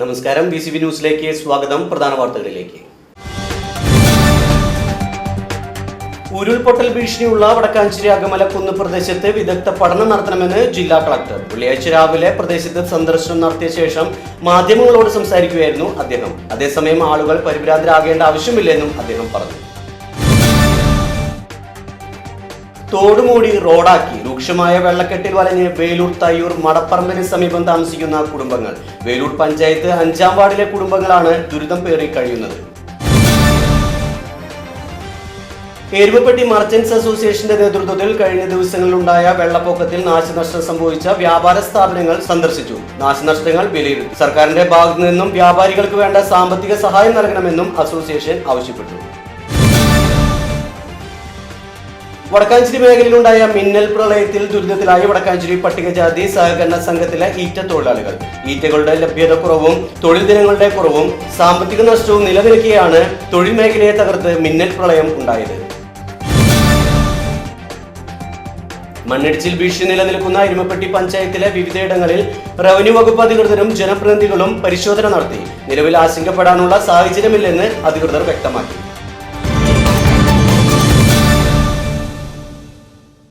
നമസ്കാരം. B C B ന്യൂസിലേക്ക് സ്വാഗതം. പ്രധാന വാർത്തകളിലേക്ക്. ഉരുൾപൊട്ടൽ ഭീഷണിയുള്ള വടക്കാഞ്ചേരി അകമലക്കുന്ന് പ്രദേശത്ത് വിദഗ്ധ പഠനം നടത്തണമെന്ന് ജില്ലാ കളക്ടർ. വെള്ളിയാഴ്ച രാവിലെ പ്രദേശത്ത് സന്ദർശനം നടത്തിയ ശേഷം മാധ്യമങ്ങളോട് സംസാരിക്കുകയായിരുന്നു അദ്ദേഹം. അതേസമയം ആളുകൾ പരിഭ്രാന്തരാകേണ്ട ആവശ്യമില്ലെന്നും അദ്ദേഹം പറഞ്ഞു. തോടുമൂടി റോഡാക്കി രൂക്ഷമായ വെള്ളക്കെട്ടിൽ വലഞ്ഞ് വേലൂർ തയ്യൂർ മടപ്പറമ്പിന് സമീപം താമസിക്കുന്ന കുടുംബങ്ങൾ. വേലൂർ പഞ്ചായത്ത് അഞ്ചാം വാർഡിലെ കുടുംബങ്ങളാണ് ദുരിതം പേറി കഴിയുന്നത്. എരുമപ്പെട്ടി മർച്ചന്റ്സ് അസോസിയേഷന്റെ നേതൃത്വത്തിൽ കഴിഞ്ഞ ദിവസങ്ങളിലുണ്ടായ വെള്ളപ്പൊക്കത്തിൽ നാശനഷ്ടം സംഭവിച്ച വ്യാപാര സ്ഥാപനങ്ങൾ സന്ദർശിച്ചു. നാശനഷ്ടങ്ങൾ വിലയിരുത്തി. സർക്കാരിന്റെ ഭാഗത്തു നിന്നും വ്യാപാരികൾക്ക് വേണ്ട സാമ്പത്തിക സഹായം നൽകണമെന്നും അസോസിയേഷൻ ആവശ്യപ്പെട്ടു. വടക്കാഞ്ചേരി മേഖലയിലുണ്ടായ മിന്നൽ പ്രളയത്തിൽ ദുരിതത്തിലായ വടക്കാഞ്ചേരി പട്ടികജാതി സഹകരണ സംഘത്തിലെ ഈറ്റ തൊഴിലാളികൾ ഈറ്റകളുടെ ലഭ്യത കുറവും തൊഴിൽ ദിനങ്ങളുടെ കുറവും സാമ്പത്തിക നഷ്ടവും നിലനിൽക്കെയാണ് തൊഴിൽ മേഖലയെ തകർത്ത് മിന്നൽ പ്രളയം ഉണ്ടായത്. മണ്ണിടിച്ചിൽ ഭീഷണി നിലനിൽക്കുന്ന ഇരുമപ്പെട്ടി പഞ്ചായത്തിലെ വിവിധയിടങ്ങളിൽ റവന്യൂ വകുപ്പ് അധികൃതരും ജനപ്രതിനിധികളും പരിശോധന നടത്തി. നിലവിൽ ആശങ്കപ്പെടാനുള്ള സാഹചര്യമില്ലെന്ന് അധികൃതർ വ്യക്തമാക്കി.